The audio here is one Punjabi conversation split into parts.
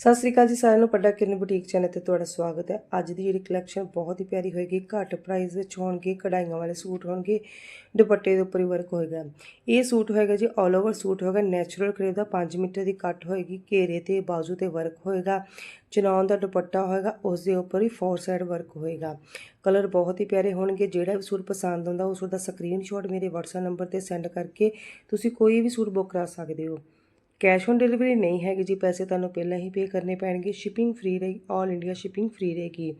ਸਤਿ ਸ੍ਰੀ ਅਕਾਲ ਜੀ ਸਾਰਿਆਂ ਨੂੰ ਪੱਡਾ ਕਿਰਨ ਬੁਟੀਕ ਚੈਨਲ ਤੇ ਤੁਹਾਡਾ ਸਵਾਗਤ ਹੈ। ਅੱਜ ਦੀ ਜਿਹੜੀ ਕਲੈਕਸ਼ਨ ਬਹੁਤ ਹੀ ਪਿਆਰੀ ਹੋਏਗੀ, ਘੱਟ ਪ੍ਰਾਈਸ ਵਿੱਚ ਹੋਣਗੇ, ਕਢਾਈਆਂ ਵਾਲੇ ਸੂਟ ਹੋਣਗੇ, ਦੁਪੱਟੇ ਦੇ ਉੱਪਰ ਹੀ ਵਰਕ ਹੋਏਗਾ। ਇਹ ਸੂਟ ਹੋਏਗਾ ਜੀ ਆਲ ਓਵਰ ਸੂਟ ਹੋਏਗਾ ਨੈਚੁਰਲ ਕਰੇਵ ਦਾ 5 ਮੀਟਰ ਦੀ ਕੱਟ ਹੋਏਗੀ, ਘੇਰੇ ਤੇ ਬਾਜ਼ੂ ਤੇ ਵਰਕ ਹੋਏਗਾ ਚਨੌਨ ਦਾ ਦੁਪੱਟਾ ਹੋਏਗਾ, ਉਸ ਦੇ ਉੱਪਰ ਹੀ ਫੋਰ ਸਾਈਡ ਵਰਕ ਹੋਏਗਾ। ਕਲਰ ਬਹੁਤ ਹੀ ਪਿਆਰੇ ਹੋਣਗੇ, ਜਿਹੜਾ ਵੀ ਸੂਟ ਪਸੰਦ ਆਉਂਦਾ, ਉਸ ਦਾ ਸਕਰੀਨਸ਼ਾਟ ਮੇਰੇ WhatsApp ਨੰਬਰ ਤੇ ਸੈਂਡ ਕਰਕੇ ਤੁਸੀਂ ਕੋਈ ਵੀ ਸੂਟ ਬੁੱਕ ਕਰਾ ਸਕਦੇ ਹੋ। ਕੈਸ਼ ਔਨ ਡਿਲੀਵਰੀ ਨਹੀਂ ਹੈਗੀ ਜੀ, ਪੈਸੇ ਤੁਹਾਨੂੰ ਪਹਿਲਾਂ ਹੀ ਪੇ ਕਰਨੇ ਪੈਣਗੇ ਸ਼ਿਪਿੰਗ ਫ੍ਰੀ ਰਹੀ ਆਲ ਇੰਡੀਆ ਸ਼ਿਪਿੰਗ ਫ੍ਰੀ ਰਹੇਗੀ।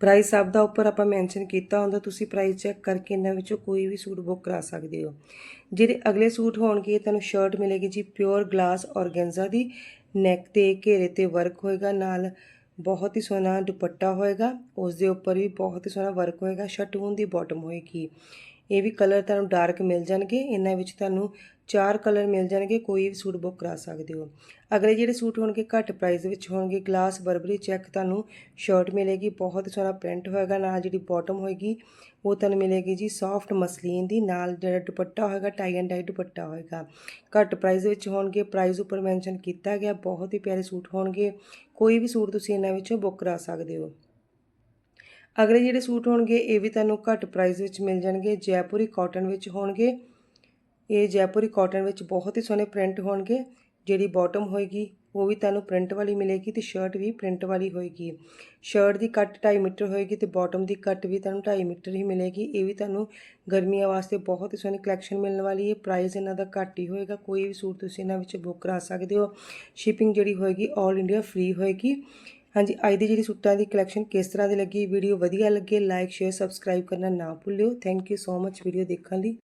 ਪ੍ਰਾਈਸ ਸਭ ਦਾ ਉੱਪਰ ਆਪਾਂ ਮੈਂਸ਼ਨ ਕੀਤਾ ਹੁੰਦਾ, ਤੁਸੀਂ ਪ੍ਰਾਈਸ ਚੈੱਕ ਕਰਕੇ ਇਹਨਾਂ ਵਿੱਚੋਂ ਕੋਈ ਵੀ ਸੂਟ ਬੁੱਕ ਕਰਾ ਸਕਦੇ ਹੋ। ਜਿਹੜੇ ਅਗਲੇ ਸੂਟ ਹੋਣਗੇ ਤੁਹਾਨੂੰ ਸ਼ਰਟ ਮਿਲੇਗੀ ਜੀ ਪਿਓਰ ਗਲਾਸ ਔਰਗੈਂਜ਼ਾ ਦੀ ਨੈਕ ਤੇ, ਘੇਰੇ ਤੇ ਵਰਕ ਹੋਏਗਾ, ਨਾਲ ਬਹੁਤ ਹੀ ਸੋਹਣਾ ਦੁਪੱਟਾ ਹੋਏਗਾ ਉਸ ਦੇ ਉੱਪਰ ਵੀ ਬਹੁਤ ਹੀ ਸੋਹਣਾ ਵਰਕ ਹੋਏਗਾ ਸ਼ਟੂਨ ਦੀ ਬਾਟਮ ਹੋਏਗੀ। ਇਹ ਵੀ ਕਲਰ ਤੁਹਾਨੂੰ ਡਾਰਕ ਮਿਲ ਜਾਣਗੇ। ਇਹਨਾਂ ਵਿੱਚ ਤੁਹਾਨੂੰ ਚਾਰ ਕਲਰ ਮਿਲ ਜਾਣਗੇ। ਕੋਈ ਵੀ ਸੂਟ ਬੁੱਕ ਕਰਾ ਸਕਦੇ ਹੋ। ਅਗਲੇ ਜਿਹੜੇ ਸੂਟ ਹੋਣਗੇ, ਘੱਟ ਪ੍ਰਾਈਸ ਵਿੱਚ ਹੋਣਗੇ। ਗਲਾਸ ਬਰਬਰੀ ਚੈੱਕ ਤੁਹਾਨੂੰ ਸ਼ਰਟ ਮਿਲੇਗੀ। ਬਹੁਤ ਸੋਹਣਾ ਪ੍ਰਿੰਟ ਹੋਏਗਾ। ਨਾਲ ਜਿਹੜੀ ਬਾਟਮ ਹੋਏਗੀ, ਉਹ ਤੁਹਾਨੂੰ ਮਿਲੇਗੀ ਜੀ ਸੌਫਟ ਮਸਲੀਨ ਦੀ। ਨਾਲ ਜਿਹੜਾ ਦੁਪੱਟਾ ਹੋਏਗਾ ਟਾਈ ਐਂਡ ਡਾਈ ਦੁਪੱਟਾ ਹੋਏਗਾ। ਘੱਟ ਪ੍ਰਾਈਸ ਵਿੱਚ ਹੋਣਗੇ। ਪ੍ਰਾਈਸ ਉੱਪਰ ਮੈਂਸ਼ਨ ਕੀਤਾ ਗਿਆ। ਬਹੁਤ ਹੀ ਪਿਆਰੇ ਸੂਟ ਹੋਣਗੇ। ਕੋਈ ਵੀ ਸੂਟ ਤੁਸੀਂ ਇਹਨਾਂ ਵਿੱਚੋਂ ਬੁੱਕ ਕਰਾ ਸਕਦੇ ਹੋ। ਅਗਲੇ ਜਿਹੜੇ ਸੂਟ ਹੋਣਗੇ, ਇਹ ਵੀ ਤੁਹਾਨੂੰ ਘੱਟ ਪ੍ਰਾਈਸ ਵਿੱਚ ਮਿਲ ਜਾਣਗੇ। ਜੈਪੁਰੀ ਕਾਟਨ ਵਿੱਚ ਹੋਣਗੇ। ਇਹ ਜੈਪੁਰੀ ਕਾਟਨ ਵਿੱਚ ਬਹੁਤ ਹੀ ਸੋਹਣੇ ਪ੍ਰਿੰਟ ਹੋਣਗੇ। ਜਿਹੜੀ ਬਾਟਮ ਹੋਏਗੀ, ਉਹ ਵੀ ਤੁਹਾਨੂੰ ਪ੍ਰਿੰਟ ਵਾਲੀ ਮਿਲੇਗੀ ਤੇ ਸ਼ਰਟ ਵੀ ਪ੍ਰਿੰਟ ਵਾਲੀ ਹੋਏਗੀ। ਸ਼ਰਟ ਦੀ ਕੱਟ 2.5 ਮੀਟਰ ਹੋਏਗੀ ਤੇ ਬਾਟਮ ਦੀ ਕੱਟ ਵੀ ਤੁਹਾਨੂੰ 2.5 ਮੀਟਰ ਹੀ ਮਿਲੇਗੀ। ਇਹ ਵੀ ਤੁਹਾਨੂੰ ਗਰਮੀਆਂ ਵਾਸਤੇ ਬਹੁਤ ਹੀ ਸੋਹਣੀ ਕਲੈਕਸ਼ਨ ਮਿਲਣ ਵਾਲੀ ਹੈ। ਪ੍ਰਾਈਸ ਇਹਨਾਂ ਦਾ ਘੱਟ ਹੀ ਹੋਏਗਾ। ਕੋਈ ਵੀ ਸੂਟ ਤੁਸੀਂ ਇਹਨਾਂ ਵਿੱਚ ਬੁੱਕ ਕਰਾ ਸਕਦੇ ਹੋ। ਸ਼ਿਪਿੰਗ ਜਿਹੜੀ ਹੋਏਗੀ 올 ਇੰਡੀਆ ਫ੍ਰੀ ਹੋਏਗੀ। ਹਾਂਜੀ, ਅੱਜ ਦੀ ਜਿਹੜੀ ਸੂਟਾਂ ਦੀ ਕਲੈਕਸ਼ਨ ਕਿਸ ਤਰ੍ਹਾਂ ਦੀ ਲੱਗੀ ਵੀਡੀਓ ਵਧੀਆ ਲੱਗੇ ਲਾਈਕ ਸ਼ੇਅਰ ਸਬਸਕ੍ਰਾਈਬ ਕਰਨਾ ਨਾ ਭੁੱਲਿਓ। Thank you so much video ਦੇਖਣ ਲਈ।